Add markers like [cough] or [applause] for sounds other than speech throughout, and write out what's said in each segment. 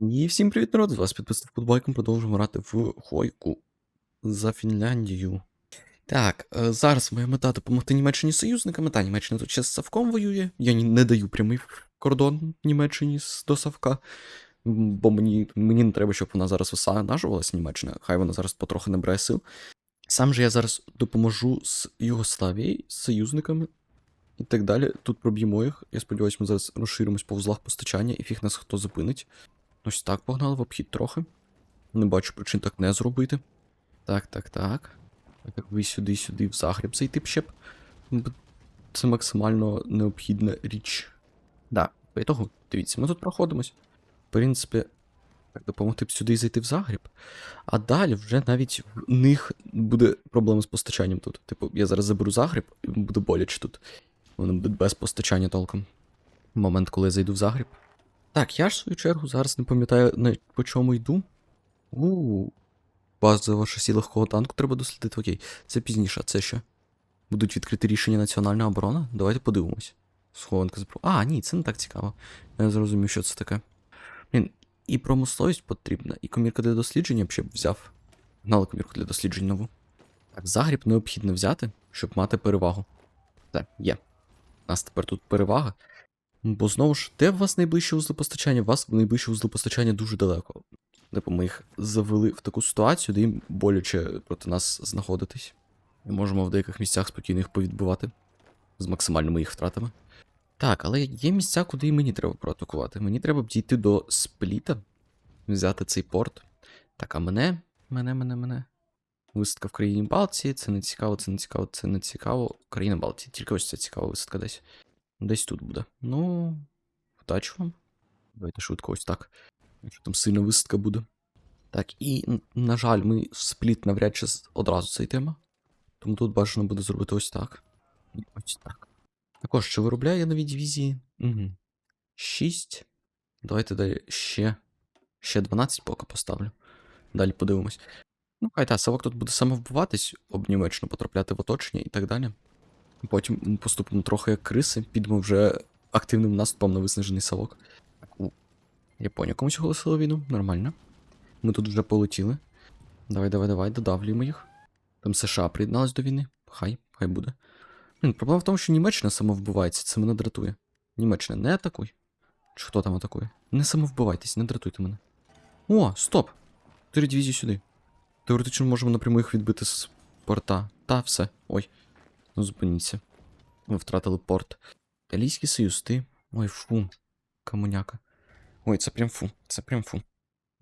І всім привіт, народ! З вас підписав футбойком, продовжуємо грати в Хойку за Фінляндію. Так, е, зараз моя мета допомогти Німеччині союзниками. Та Німеччина тут ще з Савком воює. Я не даю прямий кордон Німеччині до Савка. Бо мені, мені не треба, щоб вона зараз висаджувалась, Німеччина. Хай вона зараз потрохи набирає сил. Сам же я зараз допоможу з Югославією, з союзниками і так далі. Тут проб'ємо їх. Я сподіваюся, ми зараз розширимось по вузлах постачання, і фіг нас хто зупинить. Ось так погнали в обхід трохи. Не бачу причин так не зробити. Так, так, так. Так як ви сюди, сюди, в Загреб зайти б ще б. Це максимально необхідна річ. Да, по ітогу, дивіться, ми тут проходимось. В принципі, так допомогти б сюди зайти в Загреб. А далі вже навіть в них буде проблема з постачанням тут. Типу, я зараз заберу Загреб, і буде боляче тут. Вони будуть без постачання толком. Момент, коли я зайду в Загреб. Так, я ж в свою чергу зараз не пам'ятаю, на по чому йду. У базова шасі легкого танку треба дослідити. Окей, це пізніше, а це що? Будуть відкриті рішення національна оборона? Давайте подивимось. Схованка запро. А, ні, це не так цікаво. Я не зрозумів, що це таке. Блін, і промисловість потрібна, і комірка для дослідження б ще б взяв. Гнали комірку для досліджень нову. Так, Загріб необхідно взяти, щоб мати перевагу. Так, є. У нас тепер тут перевага. Бо знову ж, де в вас найближче вузли постачання? У вас найближче вузли постачання дуже далеко. Типу, ми їх завели в таку ситуацію, де їм боляче проти нас знаходитись. Ми можемо в деяких місцях спокійно їх повідбивати з максимальними їх втратами. Так, але є місця, куди і мені треба проатакувати. Мені треба б дійти до спліта, взяти цей порт. Так, а мене, мене, мене, мене. Висадка в країні Балтії, це не цікаво, це не цікаво, це не цікаво. Країна Балтії, тільки ось це цікава висадка десь. Десь тут буде. Ну, вдачі вам. Давайте швидко ось так. Якщо там сильна висадка буде. Так, і, на жаль, ми в спліт навряд чи одразу зайдемо. Тому тут бажано буде зробити ось так. І ось так. Також, що виробляє нові дивізії? Угу. 6. Давайте далі ще. Ще 12 поки поставлю. Далі подивимось. Ну, хай та, Савок тут буде самовбиватись, об Німеччину потрапляти в оточення і так далі. Потім поступимо трохи як криси, підемо вже активним наступом на виснажений Савок. Японія комусь оголосила війну, нормально. Ми тут вже полетіли. Давай, давай, давай, додавлюємо їх. Там США приєдналась до війни. Хай, хай буде. Блін, проблема в тому, що Німеччина самовбивається, це мене дратує. Німеччина, не атакуй. Чи хто там атакує? Не самовбивайтесь, не дратуйте мене. О, стоп! Чотири дивізії сюди. Теоретично можемо напряму їх відбити з порта. Та, все. Ой. Ну, зупиніться. Ми втратили порт. Італійський союз, ти. Ой, фу. Комуняка. Ой, це прям фу. Це прям фу.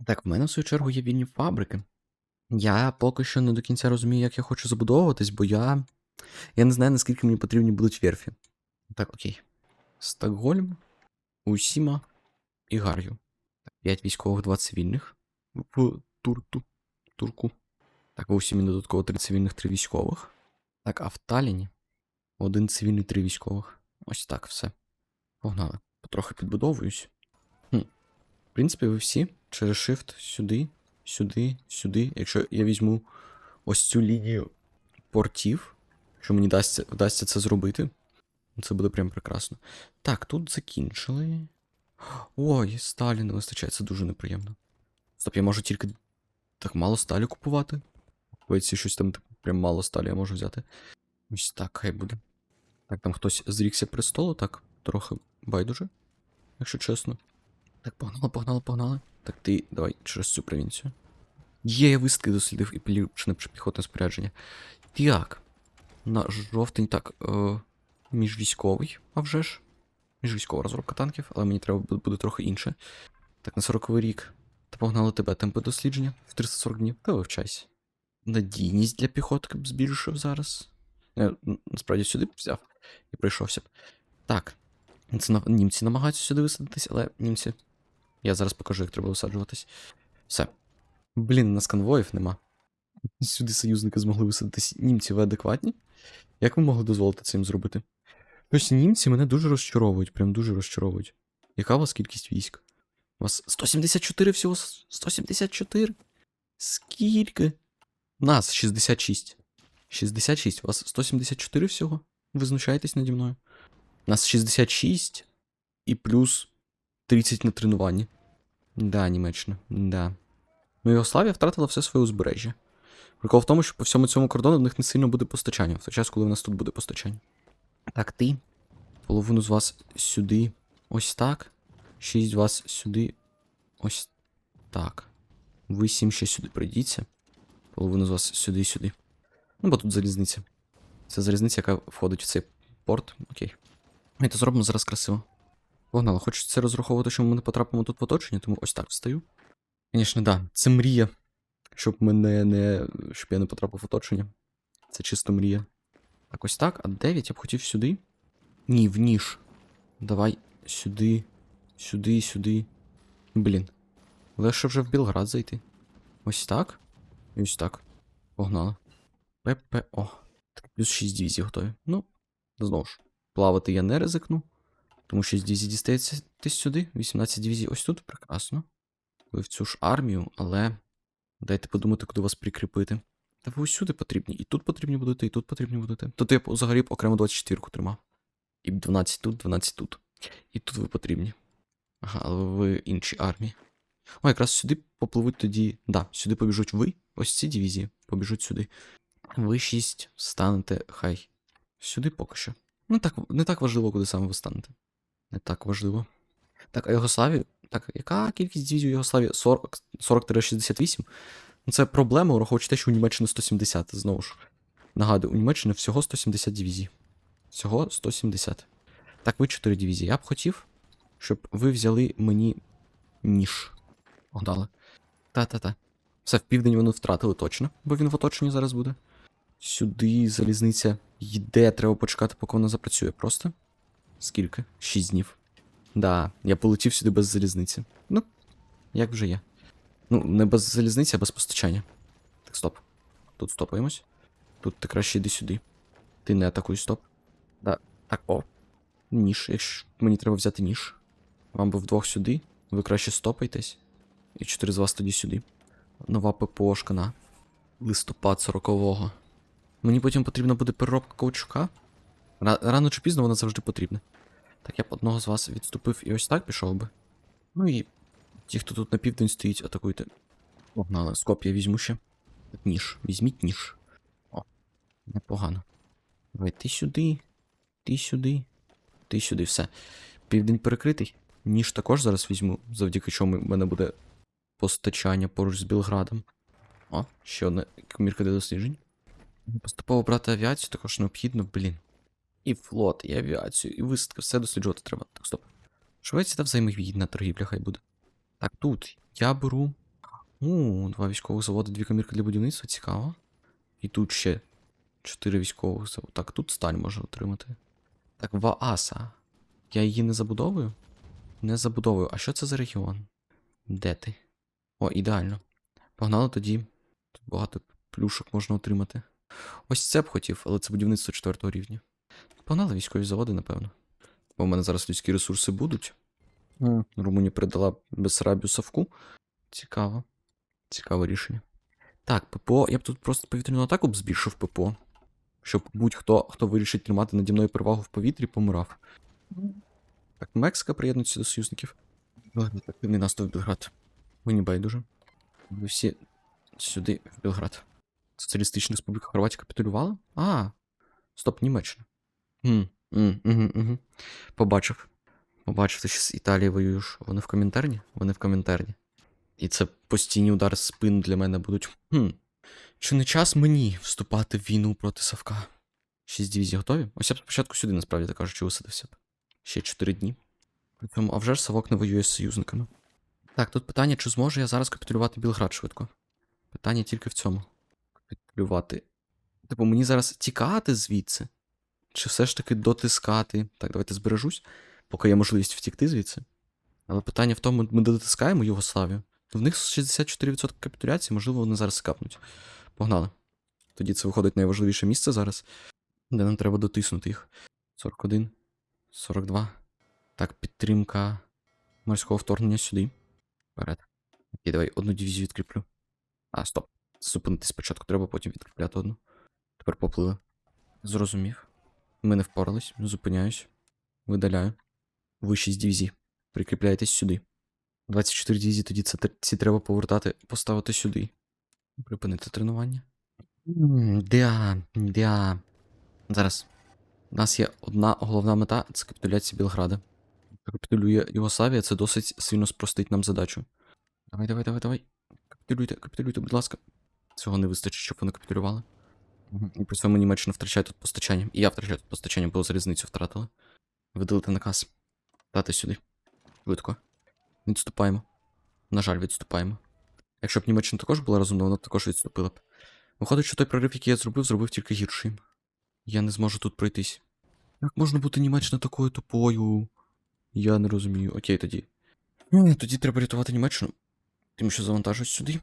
Так, в мене в свою чергу є вільні фабрики. Я поки що не до кінця розумію, як я хочу забудовуватись, бо я. Я не знаю, наскільки мені потрібні будуть верфі. Так, окей. Стокгольм, Усіма і Гар'ю. 5 військових, 2 цивільних. В Турту. Турку. Так, в Усімі додатково 3 цивільних, 3 військових. Так, а в Таліні один цивільний, 3 військових. Ось так все. Погнали. Потрохи підбудовуюсь. Хм. В принципі, ви всі через Shift сюди, сюди, сюди. Якщо я візьму ось цю лінію портів, що мені дасться, вдасться це зробити, це буде прям прекрасно. Так, тут закінчили. Ой, сталі не вистачає, це дуже неприємно. Стоп, я можу тільки так мало сталі купувати. Ось щось там прям мало сталі я можу взяти. Ось так, хай буде. Так, там хтось зрікся престолу, так, трохи байдуже, якщо чесно. Так, погнали, погнали, погнали. Так, ти давай через цю провінцію. Є, я висадки дослідив і поліпшене піхотне спорядження. Так. На жовтень, так. Е, міжвійськовий, а вже ж. Міжвійськова розробка танків, але мені треба буде трохи інше. Так, на 40-й рік. Та погнали тебе темпи дослідження в 340 днів. Та вивчайся. Надійність для піхотки б збільшив зараз. Я насправді сюди б взяв і пройшовся б. Так. Це німці намагаються сюди висадитись, але німці. Я зараз покажу, як треба висаджуватись. Все. Блін, у нас конвоїв нема. [laughs] Сюди союзники змогли висадитись. Німці ви адекватні? Як ви могли дозволити це їм зробити? Ось німці мене дуже розчаровують, прям дуже розчаровують. Яка у вас кількість військ? У вас 174 всього? 174? Скільки? Нас 66. 66. У вас 174 всього? Ви знущаєтесь наді мною? Нас 66 і плюс 30 на тренуванні. Да, Німеччина. Да. Ну, Югославія втратила все своє узбережжя. Прикол в тому, що по всьому цьому кордону в них не сильно буде постачання, в той час, коли в нас тут буде постачання. Так, ти. Половину з вас сюди. Ось так. Шість вас сюди. Ось так. Ви сім ще сюди прийдіться. Половину з вас сюди і сюди. Ну, бо тут залізниця. Це залізниця, яка входить в цей порт. Окей. Ми це зробимо зараз красиво. Погнали, хочеться розраховувати, що ми не потрапимо тут в оточення, тому ось так встаю. Звісно, да. Це мрія. Щоб мене не. щоб я не потрапив в оточення. Це чисто мрія. Так, ось так. А 9 я б хотів сюди. Ні, в ніж. Давай сюди, сюди, сюди. Блін. Легше вже в Білград зайти. Ось так. І ось так. Погнали. ППО. Так, плюс 6 дивізій готові. Ну, знову ж. Плавати я не ризикну. Тому 6 дивізій дістається десь сюди. 18 дивізій ось тут. Прекрасно. Ви в цю ж армію, але. Дайте подумати, куди вас прикріпити. Та ви усюди потрібні. І тут потрібні будете, і тут потрібні будете. Тут я взагалі б окремо 24-ку тримав. І 12 тут, 12 тут. І тут ви потрібні. Ага, але ви в іншій армії. О, якраз сюди попливуть тоді. Да, сюди побіжуть ви. Ось ці дивізії побіжуть сюди. Ви 6 станете, хай. Сюди поки що. Не так, не так важливо, куди саме ви станете. Не так важливо. Так, а Югославію. Так, яка кількість дивізій у Югославії? 40 40-68? Ну, це проблема, враховуючи те, що у Німеччини 170, знову ж. Нагадую, у Німеччини всього 170 дивізій. Всього 170. Так, ви 4 дивізії. Я б хотів, щоб ви взяли мені ніж. Погнали. Та-та-та. Все, в південь вони втратили точно, бо він в оточенні зараз буде. Сюди залізниця йде, треба почекати, поки вона запрацює. Просто. Скільки? 6 днів. Да, я полетів сюди без залізниці. Ну, як вже є. Ну, не без залізниці, а без постачання. Так, стоп. Тут стопаємось. Тут ти краще йди сюди. Ти не атакуй, стоп. Да. Так, о. Ніж. Якщо мені треба взяти ніж. Вам би вдвох сюди. Ви краще стопайтесь. І чотири з вас тоді сюди. Нова ППОшка на листопад 40-го. Мені потім потрібна буде переробка каучука. Рано чи пізно вона завжди потрібна. Так я б одного з вас відступив і ось так пішов би. Ну і ті, хто тут на південь стоїть, атакуйте. Погнали, скоп я візьму ще. Ніж. Візьміть ніж. О, непогано. Давай, ти сюди, ти сюди, ти сюди, все. Південь перекритий. Ніж також зараз візьму, завдяки чому в мене буде постачання поруч з Білградом. О, ще одна комірка для досліджень. Поступово брати авіацію також необхідно, блін. І флот, і авіацію, і висадки, все досліджувати треба. Так, стоп. Швеція та взаємовігідна торгівля хай буде. Так, тут я беру. У, два військових заводи, дві комірки для будівництва, цікаво. І тут ще чотири військових заводи. Так, тут сталь можна отримати. Так, Вааса. Я її не забудовую? Не забудовую. А що це за регіон? Де ти? О, ідеально. Погнали тоді. Тут багато плюшок можна отримати. Ось це б хотів, але це будівництво четвертого рівня. Погнали військові заводи, напевно. Бо в мене зараз людські ресурси будуть. Румунія передала Бессарабію Савку. Цікаво. Цікаве рішення. Так, ППО. Я б тут просто повітряну атаку б збільшив ППО. Щоб будь-хто, хто вирішить тримати наді мною перевагу в повітрі, помирав. Так, Мексика приєднується до союзників. Ладно, активний наступ Білград. Мені байдуже. Ви всі сюди, в Білград. Соціалістична Республіка Хорватія капітулювала? А, стоп, Німеччина. Угу, угу. Побачив. Побачив, ти ще з Італії воюєш. Вони в коментарні? Вони в коментарні. І це постійні удари з спину для мене будуть. Хм. Чи не час мені вступати в війну проти Савка? Шість дивізій готові? Ось я б спочатку сюди, насправді так кажучи, висадився б. Ще 4 дні. При цьому, а вже ж Савок не воює з союзниками. Так, тут питання, чи зможу я зараз капітулювати Білград швидко? Питання тільки в цьому. Капітулювати. Типу, мені зараз тікати звідси? Чи все ж таки дотискати? Так, давайте збережусь, поки є можливість втікти звідси. Але питання в тому, ми дотискаємо Югославію. В них 64% капітуляції, можливо, вони зараз скапнуть. Погнали. Тоді це виходить найважливіше місце зараз, де нам треба дотиснути їх. 41, 42. Так, підтримка морського вторгнення сюди. Вперед. Окей, давай одну дивізію відкріплю. А, стоп. Зупинитись спочатку, треба потім відкріпляти одну. Тепер поплили. Зрозумів. Ми не впорались, зупиняюсь. Видаляю. Ви 6 дивізій. Прикріпляєтесь сюди. 24 дивізії, тоді це ці треба повертати, поставити сюди. Припинити тренування. Да, да. Зараз. У нас є одна головна мета це капітуляція Білграда. Капітулює Югославія, це досить сильно спростить нам задачу. Давай, давай, давай, давай. Капітулюйте, капітулюйте, будь ласка. Цього не вистачить, щоб вони капітулювали. Мгм. І при цьому Німеччина втрачає тут постачання. І я втрачаю тут постачання, бо залізницю втратили. Видалити наказ. Дати сюди. Швидко. Відступаємо. На жаль, відступаємо. Якщо б Німеччина також була розумна, вона б також відступила б. Виходить, що той прорив, який я зробив, зробив тільки гірший. Я не зможу тут пройтись. Як можна бути Німеччина такою тупою? Я не розумію. Окей, тоді. Ну, тоді треба рятувати Німеччину. Тим, що завантажують сюди.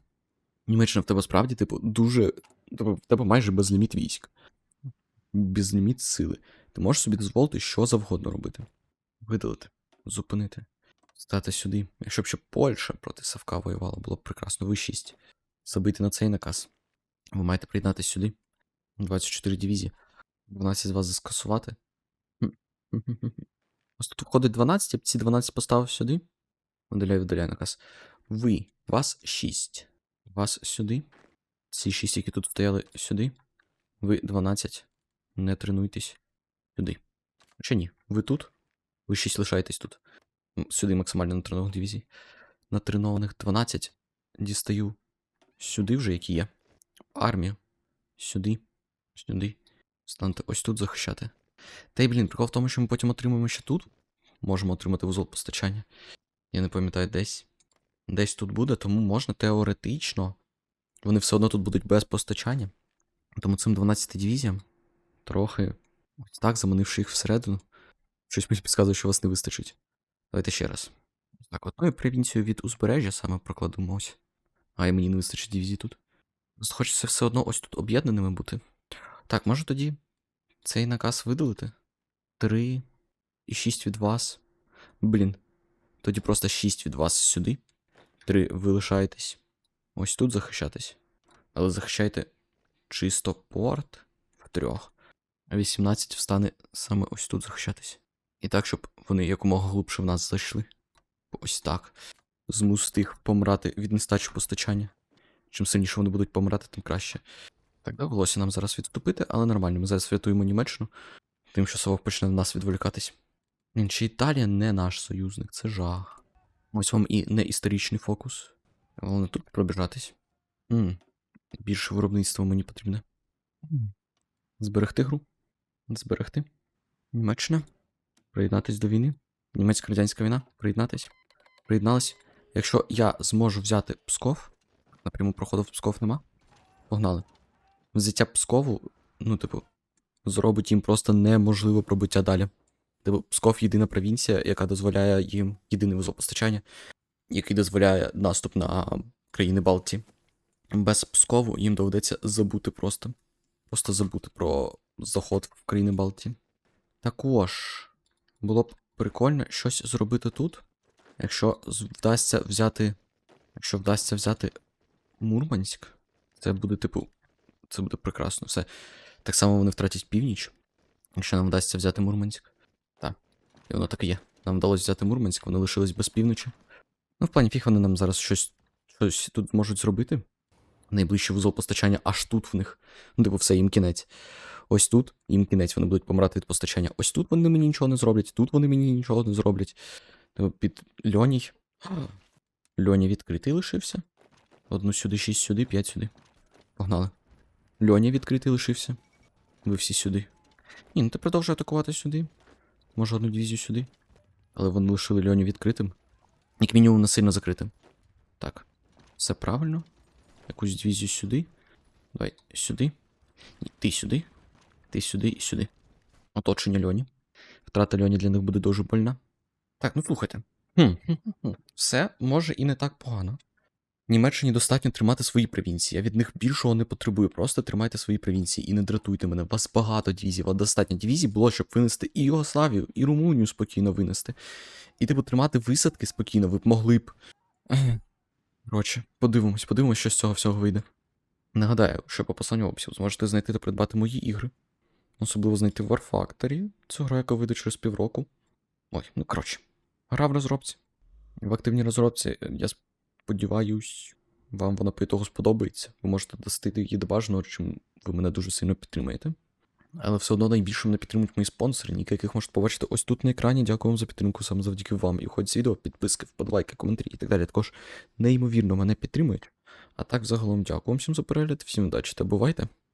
Німеччина в тебе справді, типу, дуже. Тобто, в тебе майже безліміт військ. Безліміт сили. Ти можеш собі дозволити що завгодно робити. Видалити, зупинити, стати сюди. Якщо б ще Польща проти Савка воювала, було б прекрасно. Ви 6. Забити на цей наказ. Ви маєте приєднатися сюди. 24 дивізії. 12 з вас заскасувати. Ось тут входить 12, я б ці 12 поставив сюди. Видаляю, видаляю наказ. Ви, вас 6. Вас сюди. Ці 6, які тут стояли сюди. Ви 12. Не тренуйтесь сюди. Чи ні? Ви тут? Ви 6 лишаєтесь тут. Сюди максимально натренованих дивізій. Натренованих 12. Дістаю сюди вже, які є. Армію. Сюди. Сюди. Станете ось тут захищати. Та й, блін, прикол в тому, що ми потім отримаємо ще тут. Можемо отримати вузол постачання. Я не пам'ятаю десь. Десь тут буде, тому можна теоретично. Вони все одно тут будуть без постачання. Тому цим 12 дивізіям трохи ось так, заманивши їх всередину. Щось мені підказує, що вас не вистачить. Давайте ще раз. Так, от. Ну провінцію від узбережжя саме прокладемо ось. А і мені не вистачить дивізій тут. Хочеться все одно ось тут об'єднаними бути. Так, може тоді цей наказ видалити? 3 і 6 від вас. Блін. Тоді просто 6 від вас сюди. 3 ви лишаєтесь. Ось тут захищатись. Але захищайте чисто порт в трьох. А 18 встане саме ось тут захищатись. І так, щоб вони якомога глибше в нас зайшли. Ось так. Змусити їх помирати від нестачі постачання. Чим сильніше вони будуть помирати, тим краще. Так, довелося нам зараз відступити, але нормально. Ми зараз врятуємо Німеччину. Тим, що Совок почне на нас відволікатись. Чи Італія не наш союзник, це жах. Ось вам і не історичний фокус. Головне тут пробіжатись. м Більше виробництва мені потрібне. Зберегти гру. Зберегти. Німеччина. Приєднатись до війни. Німецько-радянська війна. Приєднатись. Приєднались. Якщо я зможу взяти Псков, напряму проходу в Псков нема. Погнали. Взяття Пскову, ну, типу, зробить їм просто неможливо пробиття далі. Типу, Псков єдина провінція, яка дозволяє їм єдиний вузол постачання, який дозволяє наступ на країни Балтії. Без Пскову їм доведеться забути просто. Просто забути про заход в країни Балтії. Також було б прикольно щось зробити тут. Якщо вдасться взяти. Якщо вдасться взяти Мурманськ, це буде, типу, це буде прекрасно. Все. Так само вони втратять північ. Якщо нам вдасться взяти Мурманськ. Так. І воно так і є. Нам вдалося взяти Мурманськ, вони лишились без півночі. Ну, в плані фіг вони нам зараз щось, щось тут можуть зробити. Найближчий вузол постачання аж тут в них. Ну, типу, все, їм кінець. Ось тут їм кінець, вони будуть помирати від постачання. Ось тут вони мені нічого не зроблять, тут вони мені нічого не зроблять. Типу, під Льоній. Льоні відкритий лишився. Одну сюди, шість сюди, п'ять сюди. Погнали. Льоня відкритий лишився. Ви всі сюди. Ні, ну ти продовжуй атакувати сюди. Може одну дивізію сюди. Але вони лишили Льоню відкритим. Як мінімум не сильно закритим. Так. Все правильно. Якусь дивізію сюди. Давай сюди. Ні, ти сюди. Ти сюди і сюди. Оточення Льоні. Втрата Льоні для них буде дуже больна. Так, ну слухайте. Хм. Все може і не так погано. Німеччині достатньо тримати свої провінції. Я від них більшого не потребую. Просто тримайте свої провінції і не дратуйте мене. У вас багато дивізій, вас достатньо дивізій було, щоб винести і Югославію, і Румунію спокійно винести. І типу тримати висадки спокійно, ви б могли б. Коротше, подивимось, подивимось, що з цього всього вийде. Нагадаю, що по посланню описів зможете знайти та придбати мої ігри. Особливо знайти War Factory, цю гру, яка вийде через півроку. Ой, ну коротше, гра в розробці. в активній розробці. Я сподіваюсь, вам вона по того сподобається. Ви можете достигти її до бажаного, чим ви мене дуже сильно підтримаєте. Але все одно найбільше мене підтримують мої спонсори, ніки яких можете побачити ось тут на екрані. Дякую вам за підтримку саме завдяки вам. І хоч з відео, підписки, вподобайки, коментарі і так далі. Також неймовірно мене підтримують. А так, загалом, дякую всім за перегляд, всім удачі та бувайте!